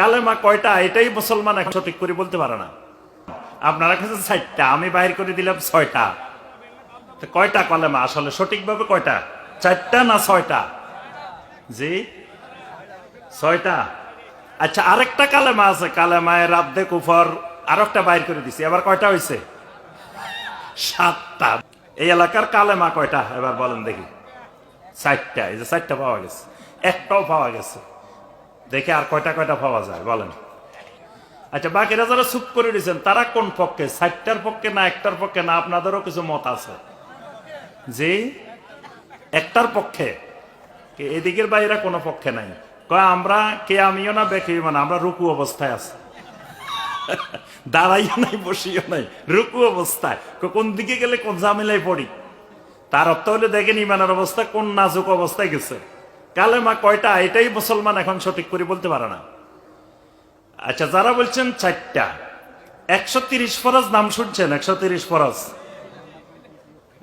কালেমা কয়টা, এটাই মুসলমান এখন সঠিক করে বলতে পারে না। আপনারা কাছে চারটা, আমি বাইর করে দিলাম ছয়টা। কয়টা কলেমা? আসলে সঠিকভাবে কয়টা? চারটা না ছয়টা? জি? ছয়টা? আচ্ছা আরেকটা কালেমা আছে, কালেমায় রাব্দে কুফর, আরেকটা বাইর করে দিছি। এবার কয়টা হয়েছে সাতটা। এই এলাকার কালেমা কয়টা? এবার বলেন দেখি। চারটা, এই যে চারটা পাওয়া গেছে। একটাও পাওয়া গেছে। দেখে আর কয়টা কয়টা পাওয়া যায়, বলেন। আচ্ছা বাকিরা যারা চুপ করে দিয়েছেন তারা কোন পক্ষে? চারটার পক্ষে না একটার পক্ষে? না আপনাদেরও কিছু মত আছে? যে একটার পক্ষে? এদিকের বাইরে কোনো পক্ষে নাই? কয়, আমরা কে আমিও না বেকেও না? আমরা রুকু অবস্থায় আছি। দাঁড়াইও নাই, বসিও নাই, রুকু অবস্থায়। কোন দিকে গেলে কোন ঝামেলায় পড়ি? তার অর্থ হলে, দেখেন ইমানের অবস্থা, কোন নাজুক অবস্থায় গেছে। কালেমা কয়টা? এটাই মুসলমান এখন সঠিক করে বলতে পারে না। আচ্ছা যারা বলছেন চারটা। একশো তিরিশ ফরজ নাম শুনছেন? একশো তিরিশ ফরজ।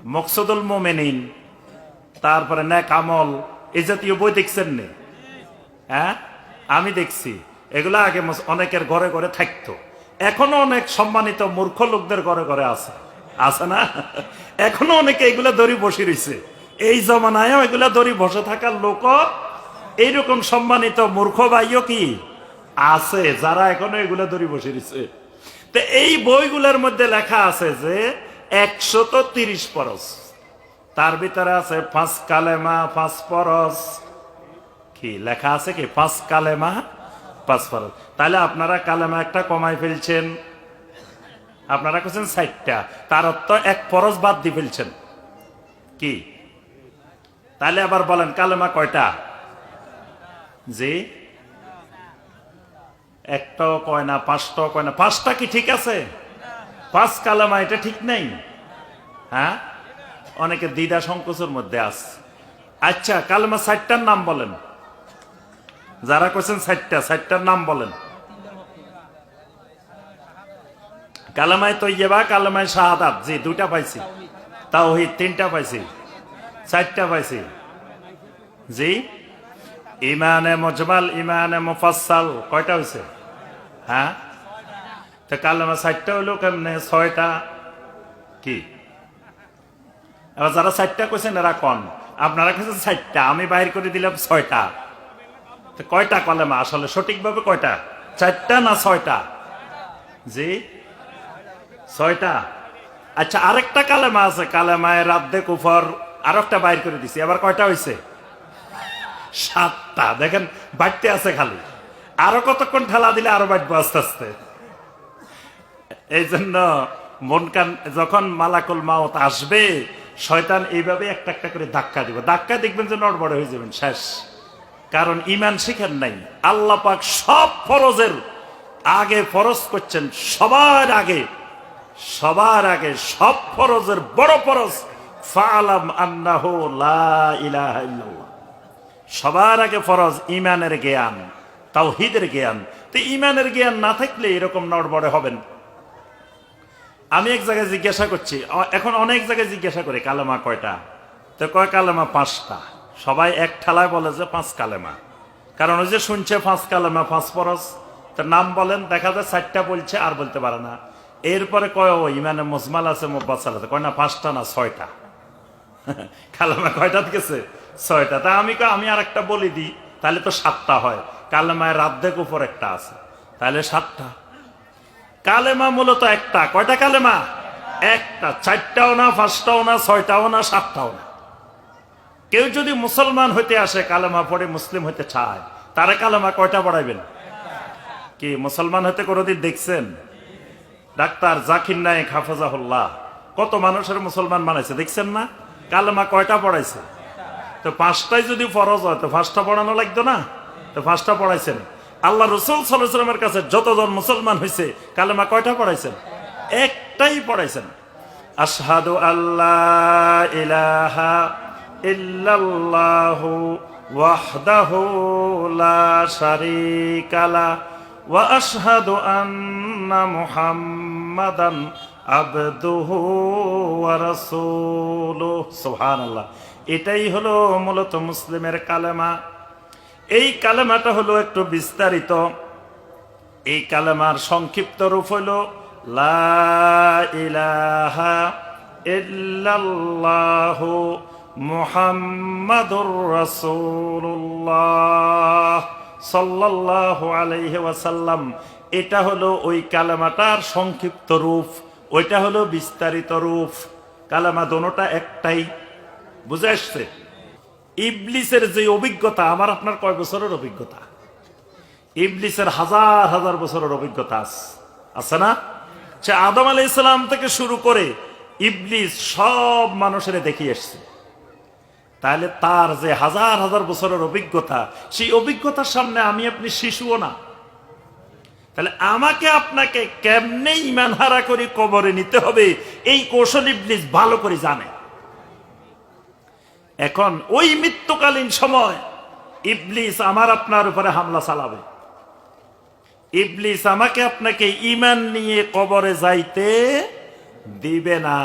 মকসুদুল মোমেনিন, তারপরে ন্যাক আমল এই জাতীয় বই দেখছেন নে? হ্যাঁ? আমি দেখছি। এগুলো আগে অনেকের ঘরে ঘরে থাকতো। এখনও অনেক সম্মানিত মূর্খ লোকদের ঘরে ঘরে আছে। আছে না? এখনও অনেকে এগুলা দড়ি বসে রয়েছে। এই জমানায়ও এগুলা দড়ি বসে থাকার লোক, এইরকম সম্মানিত মূর্খ ভাইও কি? আছে, যারা এখনও এগুলা দড়ি বসে রয়েছে তো এই বইগুলোর মধ্যে লেখা আছে যে একশত তিরিশ পরশ। তার ভিতরে আছে পাঁচ কালেমা, পাঁচ পরশ। কি, লেখা আছে কি? পাঁচ কালেমা, পাঁচ ফরজ তাহলে আপনারা কালেমা একটা কমাই ফেলছেন। আপনারা করছেন ষাটটা। তার অর্থ এক ফরজ বাদ দিয়ে ফেলছেন। কি? তাহলে আবার বলেন, কালেমা কয়টা? জি? একটাও কয় না, পাঁচটাও কয় না। পাঁচটা কি ঠিক আছে? পাঁচ কালেমা, এটা ঠিক নেই? হ্যাঁ? অনেকে দ্বিধা সংকোচের মধ্যে আছে। আচ্ছা কালেমা ষাটটার নাম বলেন। যারা করছেন ষাটটা, ষাটটার নাম বলেন। কালামায় তৈবা কালামায় শাহাদাত। জি, দুইটা পাইছি। তাওহিদ, তিনটা পাইছি। চারটা পাইছি। জি? ইমানে মজমাল, ইমানে মুফাসসাল, কয়টা হয়েছে হ্যাঁ? তো কালামা ষাটটা হলো কেমনে? ছয়টা? কি? এবার যারা চারটা কইছেন এরা কন? আপনারা কেছেন চারটা, আমি বাইর করে দিলাম ছয়টা। তো কয়টা কলেমা? আসলে সঠিকভাবে কয়টা? চারটা না ছয়টা? জি? ছয়টা? আচ্ছা আরেকটা কালেমা আছে, কালেমায় রাব্দে কুফর। আরেকটা বাইর করে দিছি। এবার কয়টা হয়েছে সাতটা। দেখেন বাড়তে আছে খালি। আরও কতক্ষণ ঠেলা দিলে আরও বাড়বো আস্তে আস্তে। এই জন্য মন কান যখন মালাকুল মাওত আসবে, শয়তান এইভাবে একটা একটা করে ধাক্কা দিব। ধাক্কা দেখবেন যে নড়বড় হয়ে যাবেন, শেষ। কারণ ইমান শিখেন নাই। আল্লাহ পাক সব ফরজের আগে ফরজ করছেন সবার আগে। সবার আগে সব ফরজের বড় ফরজ ফালাম আন্নাহু সবার আগে ফরজ ইমানের জ্ঞান, তাওহীদের জ্ঞান। তো ইমানের জ্ঞান না থাকলে এরকম নড়বড়ে হবেন আমি এক জায়গায় জিজ্ঞাসা করছি এখন অনেক জায়গায় জিজ্ঞাসা করি, কালেমা কয়টা? তো কয় কালেমা পাঁচটা? সবাই এক ঠেলায় বলে যে পাঁচ কালেমা। কারণ ওই যে শুনছে পাঁচ কালেমা, পাঁচ পরস তো নাম বলেন, দেখা যায় চারটা বলছে, আর বলতে পারে না। এরপরে কয়, ও ইমানে মুজমাল আছে, মোব্বাসাল আছে। কয় না, পাঁচটা না ছয়টা? কালেমা কয়টা গেছে? ছয়টা। তা আমি আমি আর একটা বলি দিই। তাহলে তো সাতটা হয়। কালেমায় রাধ্যেক উপর একটা আছে। তাহলে সাতটা। কালেমা মূলত একটা। কয়টা কালেমা? একটা। চারটাও না, পাঁচটাও না, ছয়টাও না, সাতটাও না। কেউ যদি মুসলমান হইতে আসে, কালেমা পড়ে মুসলিম হইতে চায়, তারা কালেমা কয়টা পড়াইবেন? কি, মুসলমান হতে কোনোদিন দেখছেন? ডাক্তার জাকির নায়ক হাফাজাহুল্লাহ। কত মানুষের মুসলমান বানাইছে দেখছেন না? কালেমা কয়টা পড়াইছে? তো পাঁচটাই যদি ফরজ হয়, তো পাঁচটা পড়ানো লাগতো না? তো পাঁচটা পড়াইছেন। আল্লাহ রসুল সাল্লামের কাছে যতজন মুসলমান হয়েছে কালেমা কয়টা পড়াইছেন? একটাই পড়াইছেন। আশহাদু আল্লাহ ইলাহা লা ওয়া মুহাম্মাদান আবদুহু সুবহানাল্লাহ এটাই হলো মূলত মুসলিমের কালেমা। এই কালেমাটা হলো একটু বিস্তারিত। এই কালেমার সংক্ষিপ্ত রূপ হইল লা ইলাহা ইল্লাল্লাহু মুহাম্মাদুর রাসূলুল্লাহ সাল্লাল্লাহু আলাইহি ওয়াসাল্লাম। এটা হলো ওই কালামাটার সংক্ষিপ্ত রূপ, ওইটা হলো বিস্তারিত রূপ। কালামা দোনোটা একটাই। বুঝে আসছে? ইবলিসের যে অভিজ্ঞতা, আমার আপনার কয় বছরের অভিজ্ঞতা? ইবলিসের হাজার হাজার বছরের অভিজ্ঞতা আছে না? সে আদম আলাই ইসলাম থেকে শুরু করে ইবলিস সব মানুষের দেখিয়ে এসছে। তাহলে তার যে হাজার হাজার বছরের অভিজ্ঞতা, সেই অভিজ্ঞতার সামনে আমি আপনি শিশুও না। তাহলে আমাকে আপনাকে কেমনে ইমান হারা করে কবরে নিতে হবে? এই কৌশল ইবলিস ভালো করে জানে। এখন ওই মৃত্যুকালীন সময় ইবলিস আমার আপনার উপরে হামলা চালাবে। ইবলিস আমাকে আপনাকে ইমান নিয়ে কবরে যাইতে দিবে না।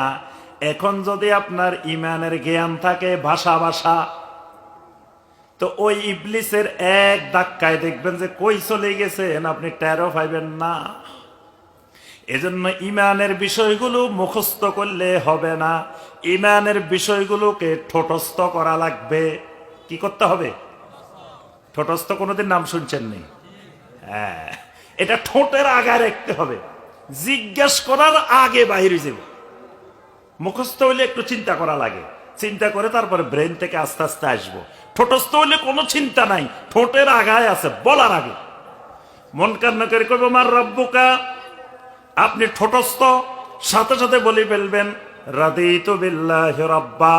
এখন যদি আপনার ইমানের জ্ঞান থাকে, ভাষা ভাষা তো ওই ইবলিসের এক ধাক্কায় দেখবেন যে কই চলে গেছেন? আপনি টেরো পাইবেন না। এজন্য ইমানের বিষয়গুলো মুখস্থ করলে হবে না। ইমানের বিষয়গুলোকে ঠোঁটস্থ করা লাগবে। কি করতে হবে? ঠোঁটস্থ কোনোদিন নাম শুনছেন নি? হ্যাঁ। এটা ঠোঁটের আগে রাখতে হবে। জিজ্ঞেস করার আগে বাইরে যাব। মুখস্থ হইলে একটু চিন্তা করা লাগে। চিন্তা করে তারপরে ব্রেন থেকে আস্তে আস্তে আসব। ঠোঁটস্থ হইলে কোনো চিন্তা নাই, ঠোঁটের আগায় আছে, বলার আগে। মন কান্না করে করব মার রব্বুকা, আপনি ঠোঁটস্থ, সাথে সাথে বলে ফেলবেন, রাদিত বিল্লাহ রব্বা।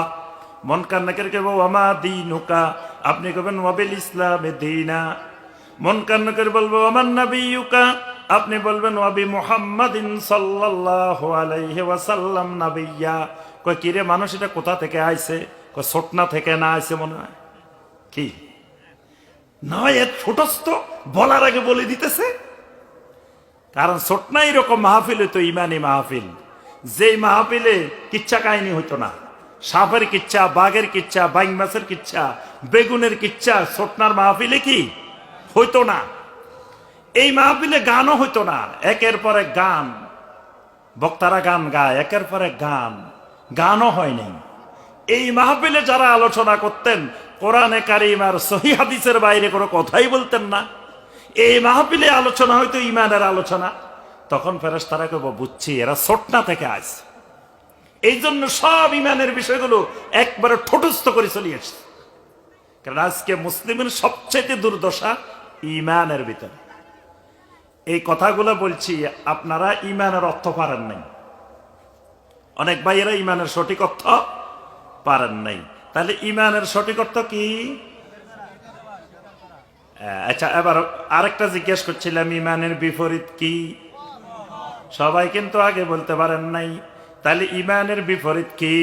মন কান্না করে কেবো আমা দিনুকা? আপনি কবেন ওয়াবিল ইসলামে দিনা। মন কান্না করে বলব আমার নাবিয়ুকা? আপনি বলবেন, ওয়াবি মুহাম্মাদিন সাল্লাল্লাহু আলাইহি ওয়াসাল্লাম নাবিয়্যা কয়, কিরে মানুষ, এটা কোথা থেকে আইছে? কয় ছোটনা থেকে না আইছে মনে হয়। কি? নয় এর ছোটস্থ বলার আগে বলে দিতেছে। কারণ ছোটনা এরকম মাহফিল হইতো, ইমানি মাহফিল। যেই মাহফিলে কিচ্ছা কাহিনী হইতো না। সাপের কিচ্ছা, বাঘের কিচ্ছা, বাইং মাছের কিচ্ছা, বেগুনের কিচ্ছা ছোটনার মাহফিলে কি? হইতো না। এই মাহফিলে গানও হইতো না। একের পর এক গান। বক্তারা গান গায়, একের পর এক গান। গানও হয় নাই। এই মাহফিলে যারা আলোচনা করতেন, কোরআনে কারিম আর সহি হাদিসের বাইরে কোনো কথাই বলতেন না। এই মাহফিলে আলোচনা হয়তো ইমানের আলোচনা। তখন ফেরেস তারা কেবল বুঝছি, এরা ছোটনা থেকে আস এই জন্য সব ইমানের বিষয়গুলো একবারে ঠোটস্থ করে চলে আসছে কারণ আজকে মুসলিমের সবচেয়ে দুর্দশা ইমানের ভিতরে। এই কথাগুলো বলছি, আপনারা ইমানের অর্থ পারেন নাই। অনেক ভাইয়েরা ইমানের সঠিক অর্থ পারেন নাই। তাহলে ইমানের সঠিক অর্থ কি? আচ্ছা এবার আরেকটা জিজ্ঞেস করছিলাম, ইমানের বিপরীত কি? সবাই কিন্তু আগে বলতে পারেন নাই। তাহলে ইমানের বিপরীত কি?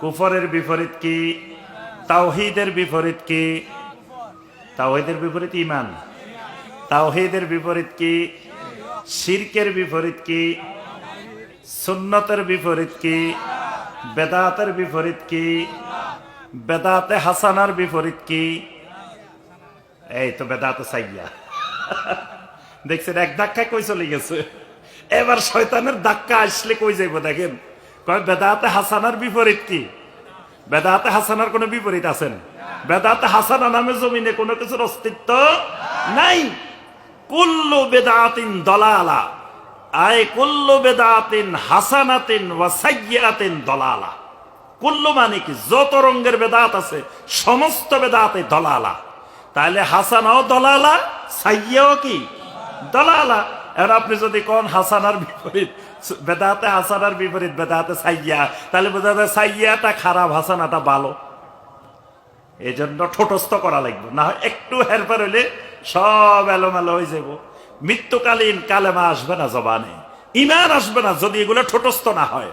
কুফরের বিপরীত কি? তাওহিদের বিপরীত কি? তাওহিদের বিপরীত ইমান। তাওহিদের বিপরীত কি? শিরকের বিপরীত কি? সুন্নতের বিপরীত কি? বেদাতের বিপরীত কি? বেদাতে হাসানার বিপরীত কি? এই তো বেদাতে সাইয়া। দেখছেন, এক ধাক্কায় কই চলে গেছে? এবার শয়তানের ধাক্কা আসলে কই যাইব, দেখেন? কয়, বেদাতে হাসানার বিপরীত কি? বেদাতে হাসানার কোনো বিপরীত আছেন বেদাতে হাসানা নামে জমিনে কোনো কিছুর অস্তিত্ব নাই। কুল্লু বেদাতিন দলালা। আয় কুল্লু বেদাতিন হাসানাতিন ওয়া দলালা। কুল্লু মানে কি? যত রঙের বেদাত আছে, সমস্ত বেদাতে দলালা। তাহলে হাসানাও দলালা সাইয়াও কি? দলালা। এবার আপনি যদি কোন হাসানার বিপরীত, বেদাতে হাসানার বিপরীত, বেদাতে সাইয়া তাহলে বোঝা যায় সাইয়াটা খারাপ, হাসানাটা ভালো। এই জন্য ঠোঁটস্থ করা লাগবে। না একটু হেরফের হইলে সব এলোমেলো হয়ে যাব মৃত্যুকালীন কালেমা আসবে না জবানে ইমান আসবে না যদি এগুলো ঠোঁটস্থ না হয়।